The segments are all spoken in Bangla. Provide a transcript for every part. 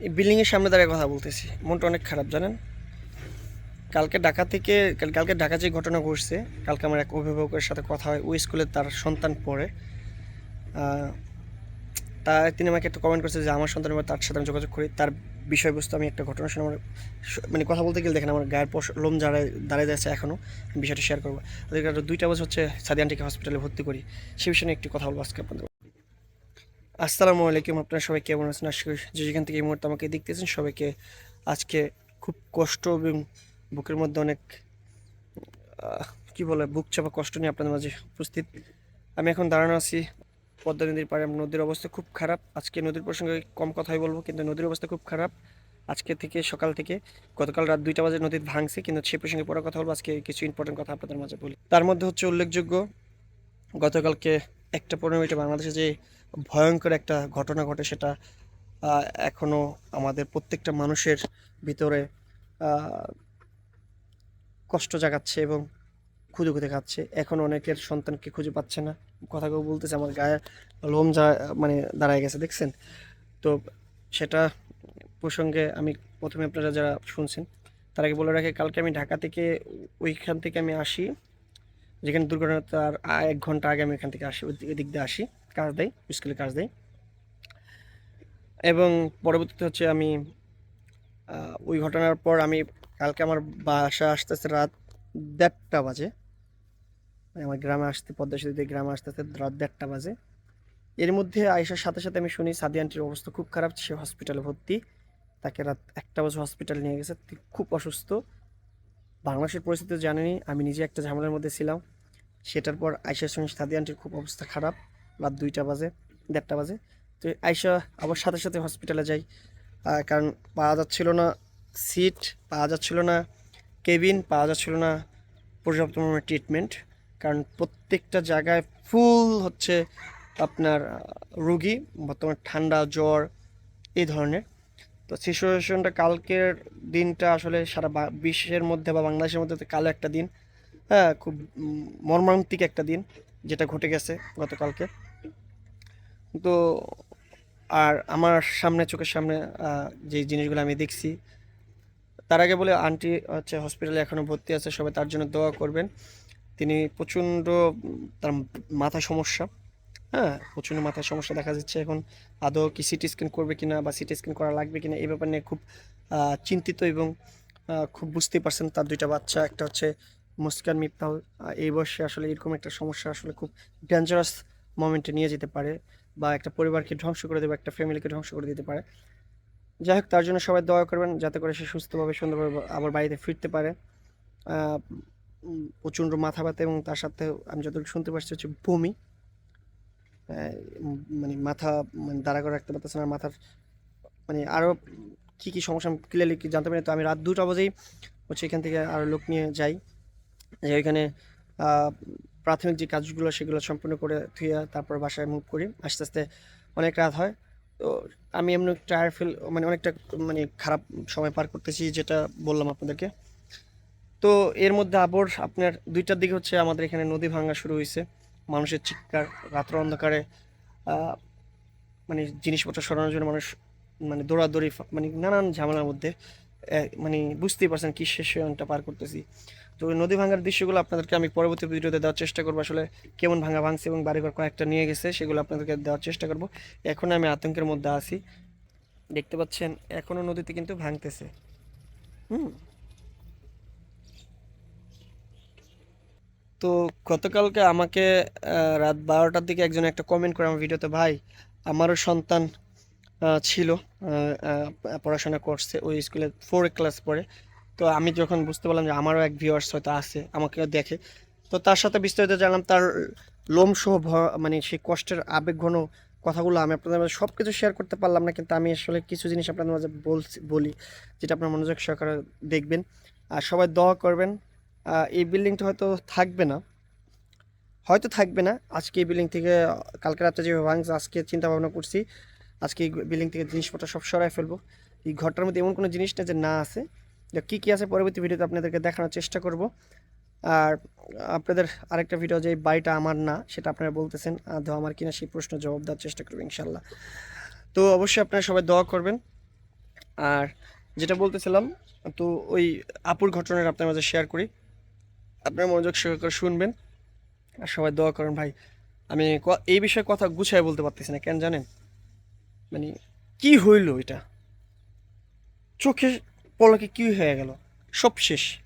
এই বিল্ডিংয়ের সামনে দাঁড়িয়ে কথা বলতেছি। মনটা অনেক খারাপ, জানেন? কালকে ঢাকা থেকে, কাল- কালকে ঢাকা যে ঘটনা ঘটছে, কালকে আমার এক অভিভাবকের সাথে কথা হয়, ওই স্কুলে তার সন্তান পড়ে। তা তিনি আমাকে একটা কমেন্ট করছে যে, আমার সন্তান তার সাথে আমি যোগাযোগ করি। তার বিষয়বস্তু আমি একটা ঘটনা শুনে আমার মানে কথা বলতে গেলে দেখেন আমার গায়ের পশ, লোম দাঁড়ায় দাঁড়িয়ে যাচ্ছে এখনও আমি বিষয়টা শেয়ার করব। দুইটা বছর হচ্ছে সাদি আন্টিকে হসপিটালে ভর্তি করি। সে বিষয়ে একটু কথা বলব আজকে আপনাদের আসসালামু আলাইকুম, আপনারা সবাই কেমন আছেন? আশা যে যেখান থেকে এই মুহূর্তে আমাকে দেখতেছেন, সবাইকে আজকে খুব কষ্ট এবং বুকের মধ্যে অনেক কি বলে, বুক চাপা কষ্ট নিয়ে আপনাদের মাঝে উপস্থিত। আমি এখন দাঁড়ানো আছি পদ্মা নদীর পাড়ে। নদীর অবস্থা খুব খারাপ। আজকে নদীর প্রসঙ্গে কম কথাই বলব, কিন্তু নদীর অবস্থা খুব খারাপ। আজকে থেকে, সকাল থেকে, গতকাল রাত দুইটা বাজে নদীর ভাঙছে, কিন্তু সে প্রসঙ্গে পরে কথা বলব। আজকে কিছু ইম্পর্টেন্ট কথা আপনাদের মাঝে বলি। তার মধ্যে হচ্ছে উল্লেখযোগ্য, গতকালকে একটা পনেরো মিনিটে বাংলাদেশে যে ভয়ঙ্কর একটা ঘটনা ঘটে সেটা আহ, এখনও আমাদের প্রত্যেকটা মানুষের ভিতরে কষ্ট জাগাচ্ছে এবং খুঁজে খুঁজে খাচ্ছে। এখন অনেকের সন্তানকে খুঁজে পাচ্ছে না। কথাগুলো বলতেছে আমার গায়ে লোম যা মানে দাঁড়ায় গেছে দেখছেন? তো সেটা প্রসঙ্গে আমি প্রথমে আপনারা যারা শুনছেন তার আগে বলে রাখি কালকে আমি ঢাকা থেকে ওইখান থেকে আমি আসি। যেখানে দুর্ঘটনা তার এক ঘণ্টা আগে আমি এখান থেকে আসি ওই দিক দিয়ে আসি। কাজ দেয় স্কুলে কাজ দেয় এবং পরবর্তীতে হচ্ছে আমি ওই ঘটনার পর আমি কালকে আমার বাসা আসতে আসতে রাত দেড়টা বাজে। মানে আমার গ্রামে আসতে, পদ্মা সেতু দিয়ে গ্রামে আসতে আসতে রাত দেড়টা বাজে। এর মধ্যে আইসার সাথে সাথে আমি শুনি সাদি আন্টির অবস্থা খুব খারাপ, সে হসপিটালে ভর্তি। তাকে রাত একটা বাজে হসপিটাল নিয়ে গেছে খুব অসুস্থ। বাংলাদেশের পরিস্থিতি জানেনি আমি নিজে একটা ঝামেলার মধ্যে ছিলাম। সেটার পর আইসার সঙ্গে সাদি আন্টির খুব অবস্থা খারাপ। রাত দুইটা বাজে, দেড়টা বাজে। তো আইসা আবার সাথে সাথে হসপিটালে যাই। কারণ পাওয়া যাচ্ছিল না সিট পাওয়া যাচ্ছিল না কেবিন পাওয়া যাচ্ছিল না, পর্যাপ্ত পরিমাণে ট্রিটমেন্ট কারণ প্রত্যেকটা জায়গায় ফুল হচ্ছে আপনার রুগী, বর্তমানে ঠান্ডা, জ্বর, এই ধরনের। তো সিচুয়েশনটা কালকের দিনটা আসলে সারা বিশ্বের মধ্যে বা বাংলাদেশের মধ্যে কালো একটা দিন। হ্যাঁ খুব মর্মান্তিক একটা দিন যেটা ঘটে গেছে গতকালকে। তো আর আমার সামনে, চোখের সামনে যে জিনিসগুলো আমি দেখছি, তার আগে বলে আন্টি হচ্ছে হসপিটালে এখনও ভর্তি আছে, সবাই তার জন্য দোয়া করবেন। তিনি প্রচণ্ড, তার মাথা সমস্যা হ্যাঁ প্রচণ্ড মাথার সমস্যা দেখা যাচ্ছে এখন। আদৌ কি সিটি স্ক্যান করবে কি না বা সিটি স্ক্যান করা লাগবে কি না এই ব্যাপার নিয়ে খুব চিন্তিত এবং খুব বুঝতেই পারছেন তার দুইটা বাচ্চা, একটা হচ্ছে মুস্কান মিফতাহুল এই বয়সে আসলে এরকম একটা সমস্যা আসলে খুব ডেঞ্জারাস মোমেন্টে নিয়ে যেতে পারে। বা একটা পরিবারকে ধ্বংস করে দেবে, একটা ফ্যামিলিকে ধ্বংস করে দিতে পারে। যাই হোক, তার জন্য সবাই দয়া করবেন যাতে করে সে সুস্থভাবে, সুন্দরভাবে আবার বাড়িতে ফিরতে পারে। প্রচণ্ড মাথা ব্যথা এবং তার সাথে আমি যতটুকু শুনতে পারছি হচ্ছে বমি। মানে মাথা মানে দাঁড়া করে রাখতে পারতেছে না, মাথার মানে আরও কী কী সমস্যা আমি ক্লিয়ারলি কি জানতে পারি তো আমি রাত দুটা বাজেই হচ্ছে এখান থেকে আরও লোক নিয়ে যাই। যে ওইখানে প্রাথমিক যে কাজগুলো, সেগুলো সম্পূর্ণ করে থুয়ে তারপর বাসায় মুভ করি। আস্তে আস্তে অনেক রাত হয়। তো আমি এমনি টায়ার ফিল মানে অনেকটা মানে খারাপ সময় পার করতেছি, যেটা বললাম আপনাদেরকে। তো এর মধ্যে আবার আপনার দুইটার দিকে হচ্ছে আমাদের এখানে নদী ভাঙা শুরু হয়েছে মানুষের চিৎকার, রাত্র অন্ধকারে মানে জিনিসপত্র সরানোর জন্য মানুষ মানে দৌড়াদৌড়ি মানে নানান ঝামেলার মধ্যে মানে বুঝতেই পারছেন কি শেষটা পার করতেছি। তো ওই নদী ভাঙার দৃশ্যগুলো আপনাদেরকে আমি পরবর্তী ভিডিওতে দেওয়ার চেষ্টা করব। আসলে কেমন ভাঙা ভাঙছে এবং বাড়িঘর কয়েকটা নিয়ে গেছে, সেগুলো আপনাদেরকে দেওয়ার চেষ্টা করব। এখন আমি আতঙ্কের মধ্যে আছি। দেখতে পাচ্ছেন এখনও নদীতে কিন্তু ভাঙতেছে। হুম। তো গতকালকে আমাকে রাত বারোটার দিকে একজন একটা কমেন্ট করে আমার ভিডিওতে, ভাই, আমারও সন্তান ছিল পড়াশোনা করছে, ওই স্কুলে ফোর ক্লাস পড়ে। তো আমি যখন বুঝতে পারলাম যে আমারও এক ভিউয়ার্স হয়তো আছে, আমাকেও দেখে, তো তার সাথে বিস্তারিত জানলাম তার লোম সহ ভ- মানে সেই কষ্টের আবেগঘন কথাগুলো আমি আপনাদের মাঝে সব কিছু শেয়ার করতে পারলাম না, কিন্তু আমি আসলে কিছু জিনিস আপনাদের মাঝে বলছি, বলি, যেটা আপনার মনোযোগ সহকারে দেখবেন। আর সবাই দোয়া করবেন এই বিল্ডিংটা হয়তো থাকবে না, হয়তো থাকবে না, আজকে এই বিল্ডিং থেকে, কালকে রাত্রে যেভাবে ভাঙছে আজকে চিন্তা ভাবনা করছি, আজকে এই বিল্ডিং থেকে জিনিসপত্র সব সরাই ফেলব। এই ঘরটার মধ্যে এমন কোনো জিনিস না যে না আছে যে কী কী আছে পরবর্তী ভিডিওতে আপনাদেরকে দেখানোর চেষ্টা করব। আর আপনাদের আরেকটা ভিডিও যে বাড়িটা আমার না, সেটা আপনারা বলতেছেন, আদৌ আমার কিনা সেই প্রশ্ন জবাব দেওয়ার চেষ্টা করব ইনশাল্লাহ তো অবশ্যই আপনারা সবাই দোয়া করবেন। আর যেটা বলতেছিলাম, তো ওই আপুর ঘটনাটা আপনার মাঝে শেয়ার করি। আপনার মনোযোগ সহকারে শুনবেন। আর সবাই দোয়া করেন, ভাই। আমি এই বিষয়ে কথা গুছায় বলতে পারতেছি না, কেন জানেন? মানে কি হইল এটা? চোখে পলকে কি হয়ে গেল? সব শেষ।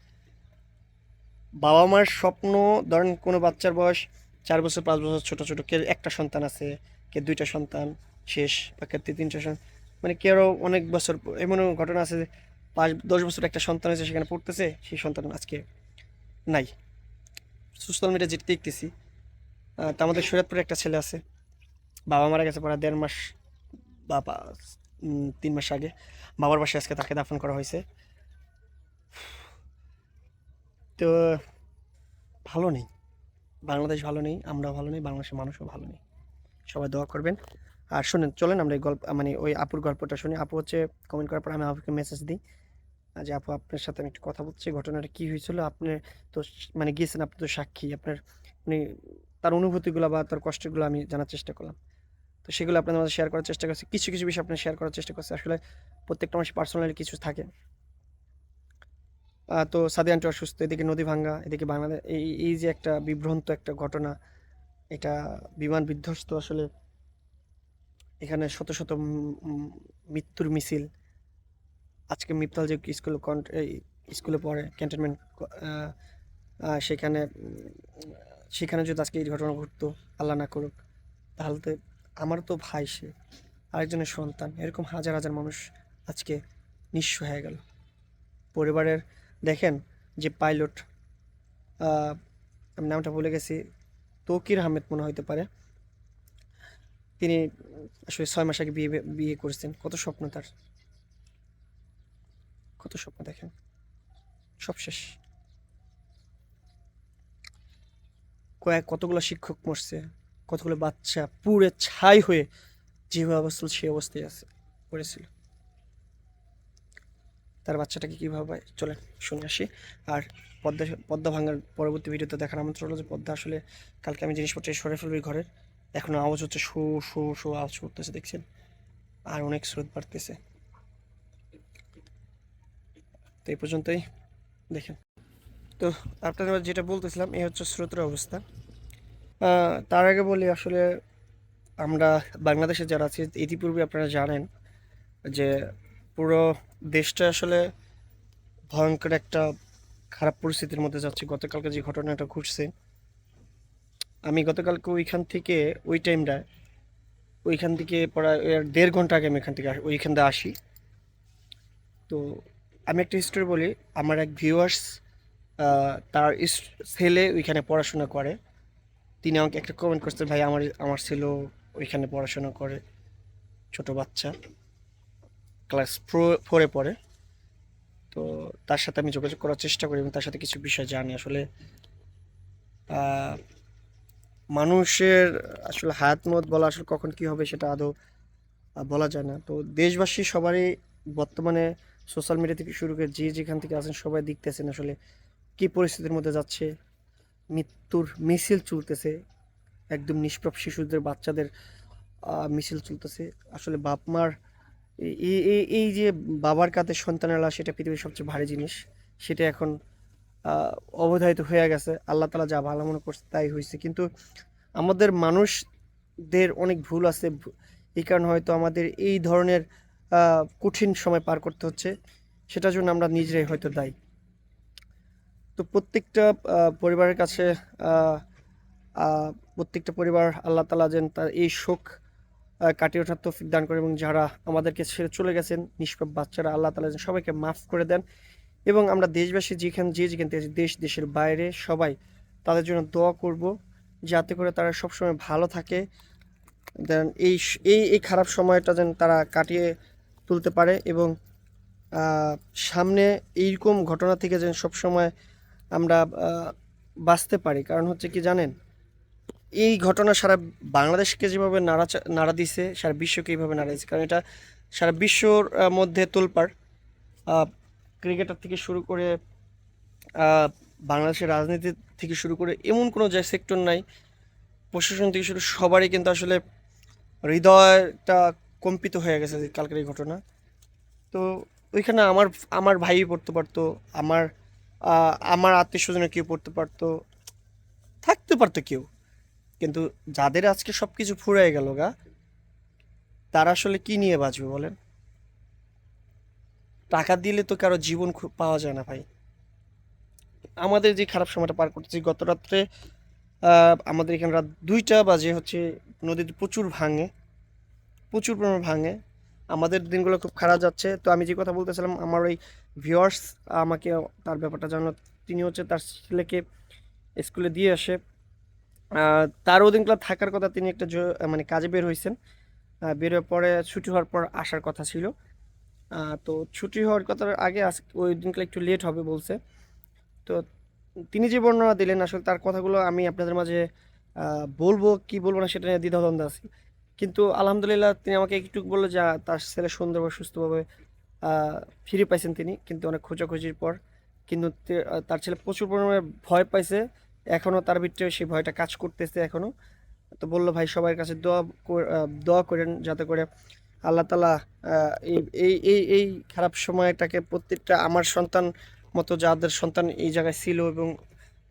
বাবা মার স্বপ্ন ধরেন কোনো বাচ্চার বয়স চার বছর পাঁচ বছর ছোট ছোট কে একটা সন্তান আছে কে দুইটা সন্তান শেষ বা কে তিনটা সন্তান। মানে কেউ অনেক বছর এমনও ঘটনা আছে যে পাঁচ দশ বছর একটা সন্তান আছে সেখানে পড়তেছে সেই সন্তান আজকে নাই। সোশ্যাল মিডিয়া যেটা দেখতেছি তা আমাদের শরীয়তপুরে একটা ছেলে আছে বাবা মারা গেছে পড়া দেড় মাস বা পা- উম, তিন মাস আগে। বাবার বাসায় আজকে তাকে দাফন করা হয়েছে। তো ভালো নেই। বাংলাদেশ ভালো নেই, আমরাও ভালো নেই, বাংলাদেশের মানুষও ভালো নেই। সবাই দোয়া করবেন। আর শুনেন, চলেন আমরা এই গল্প মানে ওই আপুর গল্পটা শুনি। আপু হচ্ছে কমেন্ট করার পর আমি আপুকে মেসেজ দিই। যে আপু, আপনার সাথে আমি একটু কথা বলছি, ঘটনাটা কী হয়েছিল? আপনি তো মানে গিয়েছেন, আপনি তো সাক্ষী। আপনার মানে তার অনুভূতিগুলো বা তার কষ্টগুলো আমি জানার চেষ্টা করলাম। তো সেগুলো আপনাদের মাঝে শেয়ার করার চেষ্টা করছি। কিছু কিছু বিষয় আপনার শেয়ার করার চেষ্টা করছি। আসলে প্রত্যেকটা মানুষের পার্সোনালি কিছু থাকে। তো সাদি আন্টি অসুস্থ, এদিকে নদী ভাঙ্গা, এদিকে বাংলাদেশ, এই এই যে একটা বিভ্রান্ত একটা ঘটনা, এটা বিমান বিধ্বস্ত আসলে এখানে শত শত মৃত্যুর মিছিল। আজকে মিপ্তাল যে স্কুল স্কুলে পড়ে ক্যান্টনমেন্ট সেখানে সেখানে যদি আজকে এই ঘটনা ঘটতো, আল্লাহ না করুক, তাহলে আমার তো ভাই সে, আরেকজনের সন্তান, এরকম হাজার হাজার মানুষ আজকে নিঃস্ব হয়ে গেল। পরিবারের, দেখেন যে পাইলট আমি নামটা ভুলে গেছি, তৌকির আহমেদ মনে হইতে পারে। তিনি আসলে ছয় মাস আগে বিয়ে বিয়ে করেছেন, কত স্বপ্ন তার। কত স্বপ্ন দেখেন, সব শেষ। কয়েক, কতগুলো শিক্ষক মরছে কতগুলো বাচ্চা পুড়ে ছাই হয়ে যেভাবে অবস্থা, সেই অবস্থায় আছে, পড়েছিল। তার বাচ্চাটাকে কীভাবে চলেন, শুনে আসি। আর পদ্মা পদ্মা ভাঙার পরবর্তী ভিডিওতে দেখার আমন্ত্রণ হলো যে পদ্মা আসলে কালকে আমি জিনিসপত্র সরে ফেলবি ঘরের এখন আওয়াজ হচ্ছে শো শো শো, আওয়াজ করতেছে, দেখছেন? আর অনেক স্রোত বাড়তেছে। তো এই পর্যন্তই, দেখেন। তো আপনাদের যেটা বলতেছিলাম, এই হচ্ছে স্রোতের অবস্থা। তার আগে বলি আসলে আমরা বাংলাদেশে যারা আছি, ইতিপূর্বে আপনারা জানেন যে পুরো দেশটা আসলে ভয়ঙ্কর একটা খারাপ পরিস্থিতির মধ্যে যাচ্ছে। গতকালকে যে ঘটনাটা ঘটছে, আমি গতকালকে ওইখান থেকে, ওই টাইমটায় ওইখান থেকে এর দেড় ঘণ্টা আগে আমি এখান থেকে ওইখান থেকে আসি। তো আমি একটা হিস্টোরি বলি, আমার এক ভিউয়ার্স তার ছেলে ওইখানে পড়াশোনা করে। তিনি আমাকে একটা কমেন্ট করছে ভাই, আমার আমার ছেলে ওইখানে পড়াশোনা করে, ছোট বাচ্চা ক্লাস ফোরে পড়ে। তো তার সাথে আমি যোগাযোগ করার চেষ্টা করি এবং তার সাথে কিছু বিষয় জানি। আসলে মানুষের আসলে হায়াত মত বলা আসলে কখন কি হবে সেটা আদৌ বলা যায় না। তো দেশবাসী সবারই বর্তমানে সোশ্যাল মিডিয়া থেকে শুরু করে যে যেখান থেকে আছেন সবাই দেখতেছেন আসলে কি পরিস্থিতির মধ্যে যাচ্ছে মৃত্যুর মিছিল চলতেছে। একদম নিষ্পাপ শিশুদের, বাচ্চাদের মিছিল চলতেছে। আসলে বাপ মার এই যে বাবার কাঁধে সন্তানের লাশ এটা পৃথিবীর সবচেয়ে ভারী জিনিস। সেটা এখন অবধারিত হয়ে গেছে। আল্লাহ তালা যা ভালো মনে করছে তাই হয়েছে কিন্তু আমাদের মানুষদের অনেক ভুল আছে। এই কারণে হয়তো আমাদের এই ধরনের কঠিন সময় পার করতে হচ্ছে। সেটার জন্য আমরা নিজেরাই হয়তো দায়ী। তো প্রত্যেকটা পরিবারের কাছে প্রত্যেকটা পরিবার আল্লাহ তালা যেন তার এই শোক কাটিয়ে ওঠার তৌফিক দান করে এবং যারা আমাদেরকে ছেড়ে চলে গেছেন, নিষ্পাপ বাচ্চারা, আল্লাহ তালা যেন সবাইকে মাফ করে দেন এবং আমরা দেশবাসী যেখানে, যে যেখান থেকে দেশ, দেশের বাইরে সবাই তাদের জন্য দোয়া করব যাতে করে তারা সবসময় ভালো থাকে দেন এই এই এই খারাপ সময়টা যেন তারা কাটিয়ে তুলতে পারে এবং সামনে এইরকম ঘটনা থেকে যেন সবসময় আমরা বাঁচতে পারি। কারণ হচ্ছে কি জানেন, এই ঘটনা সারা বাংলাদেশকে যেভাবে নাড়া নাড়া দিছে, সারা বিশ্বকে এইভাবে নাড়া দিচ্ছে কারণ এটা সারা বিশ্বর মধ্যে তোলপাড়। ক্রিকেটার থেকে শুরু করে বাংলাদেশের রাজনীতি থেকে শুরু করে এমন কোনো যে সেক্টর নাই, প্রশাসন থেকে শুরু, সবারই কিন্তু আসলে হৃদয়টা কম্পিত হয়ে গেছে কালকের এই ঘটনা। তো ওইখানে আমার আমার ভাই পড়তে পারতো আমার আমার আত্মীয় স্বজনের কেউ পড়তে পারতো, থাকতে পারতো কেউ। কিন্তু যাদের আজকে সব কিছু ফুরাই গেল গা, তারা আসলে কি নিয়ে বাঁচবে বলেন? টাকা দিলে তো কারও জীবন পাওয়া যায় না ভাই। আমাদের যে খারাপ সময়টা পার করতেছি, গত রাত্রে আমাদের এখানে রাত দুইটা বাজে হচ্ছে নদীতে প্রচুর ভাঙে, প্রচুর পরিমাণে ভাঙে। আমাদের দিনগুলো খুব খারাপ যাচ্ছে। তো আমি যে কথা বলতেছিলাম আমার ওই ভিউয়ার্স আমাকে তার ব্যাপারটা জানালো তিনি হচ্ছে তার ছেলেকে স্কুলে দিয়ে আসে। আহ, তার ওদিনগুলো থাকার কথা তিনি একটা মানে কাজে বের হয়েছেন। বের হওয়ার পরে ছুটি হওয়ার পর আসার কথা ছিল। তো ছুটি হওয়ার কথার আগে ওই দিনগুলো একটু লেট হবে বলছে। তো তিনি যে বর্ণনা দিলেন আসলে তার কথাগুলো আমি আপনাদের মাঝে বলব কি বলব না সেটা নিয়ে দ্বিধাদ্বন্দ্ব আছি। কিন্তু আলহামদুলিল্লাহ তিনি আমাকে একটু বলল যে তার ছেলে সুন্দরভাবে, সুস্থভাবে ফিরে পাইছেন তিনি। কিন্তু অনেক খোঁজাখুঁজির পর কিন্তু তার ছেলে প্রচুর পরিমাণে ভয় পাইছে। এখনও তার ভিতরে সেই ভয়টা কাজ করতেছে এখনও তো বলল, ভাই, সবার কাছে দোয়া দোয়া করেন যাতে করে আল্লাহ তালা এই এই এই খারাপ সময়টাকে প্রত্যেকটা আমার সন্তান মতো যাদের সন্তান এই জায়গায় ছিল এবং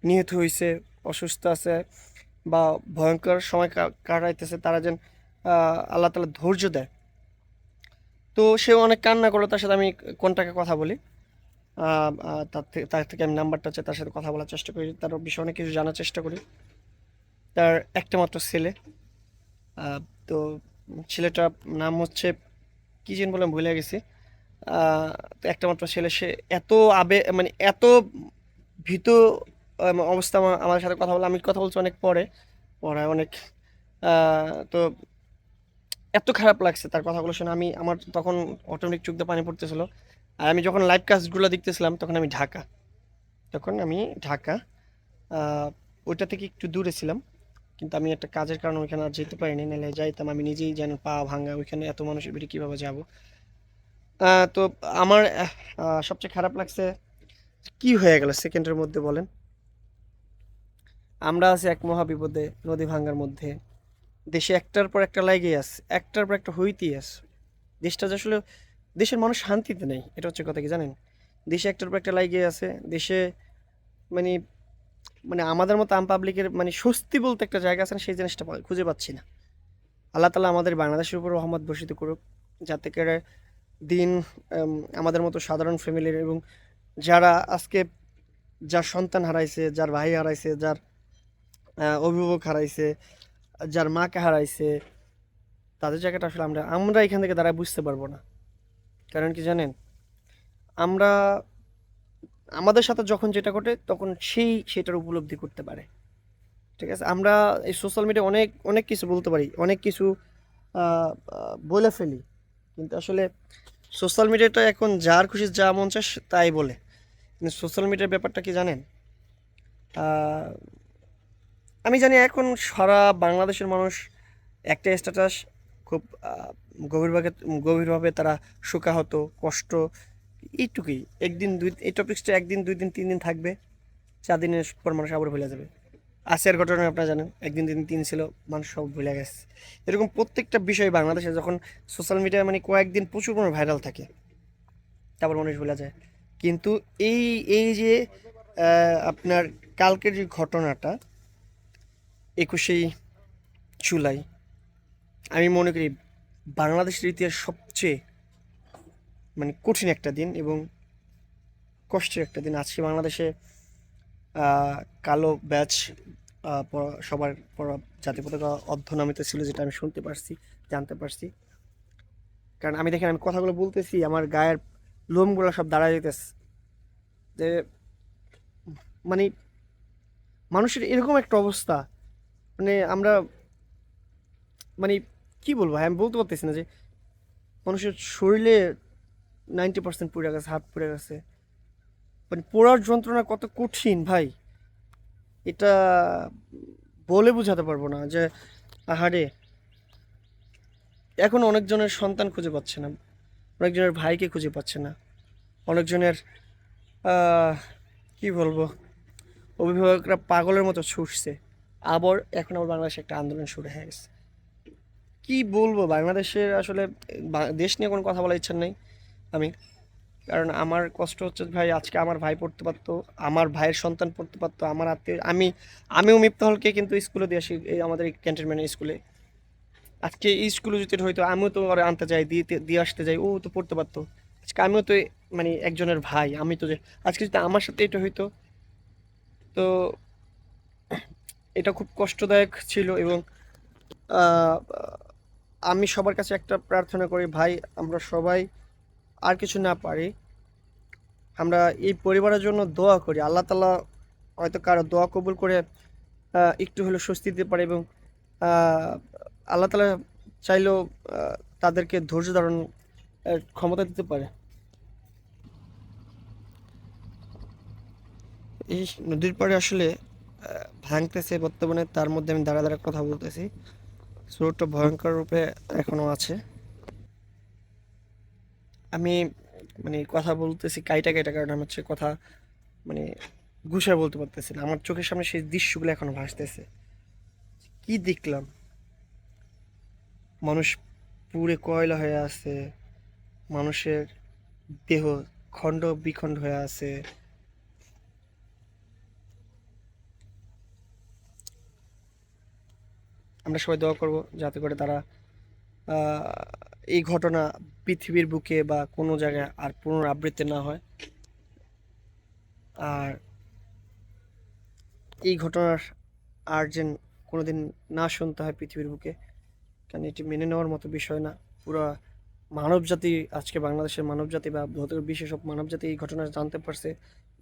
নিহত হয়েছে অসুস্থ আছে বা ভয়ঙ্কর সময় কাটাইতেছে, তারা যেন আল্লাহ তালা ধৈর্য দেয়। তো সে অনেক কান্না করল, তার সাথে আমি কোনটাকে কথা বলি? তার থেকে তার থেকে আমি নাম্বারটা চাই তার সাথে কথা বলার চেষ্টা করি, তার বিষয়ে অনেক কিছু জানার চেষ্টা করি। তার একটা মাত্র ছেলে তো ছেলেটার নাম হচ্ছে, কী যেন বলে ভুলে গেছি। তো একটা মাত্র ছেলে, সে এত আবে মানে এত ভীত অবস্থা আমার সাথে কথা বলে, আমি কথা বলছি অনেক পরে পরে অনেক তো এত খারাপ লাগছে তার কথাগুলো শুনে। আমি আমার তখন অটোমেটিক দিয়ে পানি পড়তেছিল। আর আমি যখন লাইভ কাস্টগুলো দেখতেছিলাম, তখন আমি ঢাকা। তখন আমি ঢাকা ওইটা থেকে একটু দূরে ছিলাম। কিন্তু আমি একটা কাজের কারণে ওইখানে আর যেতে পারিনি, নাহলে যাইতাম। আমি নিজেই যেন পা ভাঙা, ওইখানে এত মানুষের ভিড়ে কীভাবে যাব? তো আমার সবচেয়ে খারাপ লাগছে, কি হয়ে গেল সেকেন্ডের মধ্যে বলেন? আমরা আছি এক মহাবিপদে, নদী ভাঙ্গার মধ্যে। দেশে একটার পর একটা লাগে আছে, একটার পর একটা হইতেই আছে। দেশটা যে আসলে, দেশের মানুষ শান্তিতে নেই, এটা হচ্ছে কথা কি জানেন? দেশে একটার পর একটা লাগে আছে, দেশে মানে মানে আমাদের মতো আম পাবলিকের মানে স্বস্তি বলতে একটা জায়গা আছে না, সেই জিনিসটা খুঁজে পাচ্ছি না। আল্লাহ তালা আমাদের বাংলাদেশের উপর রহমত বর্ষিত করুক, যাতে করে দিন আমাদের মতো সাধারণ ফ্যামিলির এবং যারা আজকে যার সন্তান হারাইছে, যার ভাই হারাইছে, যার অভিভাবক হারাইছে যার মাকে হারাইছে, তাদের জায়গাটা আসলে আমরা আমরা এখান থেকে দাঁড়ায় বুঝতে পারব না। কারণ কি জানেন? আমরা আমাদের সাথে যখন যেটা ঘটে, তখন সেই সেটার উপলব্ধি করতে পারে। ঠিক আছে? আমরা এই সোশ্যাল মিডিয়া অনেক অনেক কিছু বলতে পারি, অনেক কিছু বলে ফেলি। কিন্তু আসলে সোশ্যাল মিডিয়াটা এখন যার খুশি যা মন চায়, তাই বলে। কিন্তু সোশ্যাল মিডিয়ার ব্যাপারটা কি জানেন? আমি জানি এখন সারা বাংলাদেশের মানুষ একটা স্ট্যাটাস খুব গভীরভাবে গভীরভাবে তারা শোকাহত, কষ্ট, এইটুকুই। একদিন দুই, এই টপিক্সটা একদিন, দুই দিন, তিন দিন থাকবে। চার দিনের পর মানুষ আবার ভুলে যাবে। আসিয়ার ঘটনা আপনারা জানেন, একদিন দিন, তিন ছিল, মানুষ সব ভুলে গেছে। এরকম প্রত্যেকটা বিষয় বাংলাদেশে যখন সোশ্যাল মিডিয়ায় মানে কয়েকদিন প্রচুর পরিমাণে ভাইরাল থাকে, তারপর মানুষ ভুলে যায়। কিন্তু এই এই যে আপনার কালকের যে ঘটনাটা একুশেই জুলাই। আমি মনে করি বাংলাদেশের ইতিহাস সবচেয়ে মানে কঠিন একটা দিন এবং কষ্টের একটা দিন। আজকে বাংলাদেশে কালো ব্যাচ সবার পরা জাতীয় পতাকা অর্ধনামিত ছিল যেটা আমি শুনতে পারছি, জানতে পারছি। কারণ আমি দেখেন, আমি কথাগুলো বলতেছি, আমার গায়ের লোমগুলো সব দাঁড়ায় যেতেছে যে মানে মানুষের এরকম একটা অবস্থা মানে আমরা মানে কি বলব আমি বলতে পারতেছি না যে মানুষের শরীরে নাইনটি পার্সেন্ট পুড়ে গেছে, হাত পুড়ে গেছে। মানে পোড়ার যন্ত্রণা কত কঠিন ভাই? এটা বলে বোঝাতে পারব না যে, আহারে, এখন অনেকজনের সন্তান খুঁজে পাচ্ছে না, অনেকজনের ভাইকে খুঁজে পাচ্ছে না, অনেকজনের কি বলব, অভিভাবকরা পাগলের মতো ছুটছে। আবার এখন আবার বাংলাদেশে একটা আন্দোলন শুরু হয়ে গেছে। কি বলব? বাংলাদেশের আসলে দেশ নিয়ে কোনো কথা বলার ইচ্ছা নেই আমি। কারণ আমার কষ্ট হচ্ছে ভাই, আজকে আমার ভাই পড়তে পারতো, আমার ভাইয়ের সন্তান পড়তে পারতো, আমার আত্মীয়, আমি, আমিও মিফতাহলকে কিন্তু স্কুলে দিয়ে আসি, এই আমাদের এই ক্যান্টনমেন্টের স্কুলে। আজকে এই স্কুলে যদি হয়তো আমিও তো ওরে আনতে যাই, দিয়ে দিয়ে আসতে যাই, ও তো পড়তে পারতো। আজকে আমিও তো মানে একজনের ভাই, আমি তো যে, আজকে যদি আমার সাথে এটা হইতো, তো এটা খুব কষ্টদায়ক ছিল এবং আমি সবার কাছে একটা প্রার্থনা করি, ভাই, আমরা সবাই আর কিছু না পারি। আমরা এই পরিবারের জন্য দোয়া করি। আল্লাহ তালা হয়তো কারও দোয়া কবুল করে একটু হলেও স্বস্তি দিতে পারে এবং আল্লাহ তালা চাইলেও তাদেরকে ধৈর্য ধারণ ক্ষমতা দিতে পারে। এই নদীর পাড়ে আসলে ভাঙতেছে বর্তমানে, তার মধ্যে আমি দাঁড়া দাঁড়া কথা বলতেছি। স্রোতটা ভয়ঙ্কর রূপে এখনও আছে। আমি মানে কথা বলতেছি কাইটা কাইটা, কারণ আমার হচ্ছে কথা মানে গুছিয়ে বলতে পারতেছি না। আমার চোখের সামনে সেই দৃশ্যগুলো এখনও ভাসতেছে। কি দেখলাম? মানুষ পুড়ে কয়লা হয়ে আছে, মানুষের দেহ খণ্ড বিখণ্ড হয়ে আছে আমরা সবাই দোয়া করব যাতে করে তারা এই ঘটনা পৃথিবীর বুকে বা কোনো জায়গায় আর পুনরাবৃত্তি না হয়। আর এই ঘটনার আর যেন কোনোদিন না শুনতে হয় পৃথিবীর বুকে, কারণ এটি মেনে নেওয়ার মতো বিষয় না। পুরো মানব জাতি আজকে বাংলাদেশের মানব জাতি বা বিশ্বের সব মানব জাতি এই ঘটনা জানতে পারছে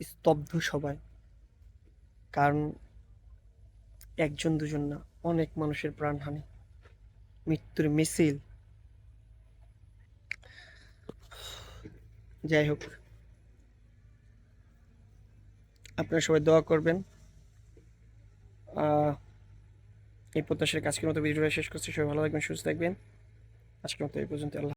স্তব্ধ সবাই। কারণ একজন দুজন না। অনেক মানুষের প্রাণহানি। মৃত্যুর মিছিল। যাই হোক, আপনারা সবাই দোয়া করবেন। এই প্রত্যাশার কাজকে মতো ভিডিওটা শেষ করছি। সবাই ভালো থাকবেন, সুস্থ থাকবেন। আজকের মতো এই পর্যন্ত আল্লাহ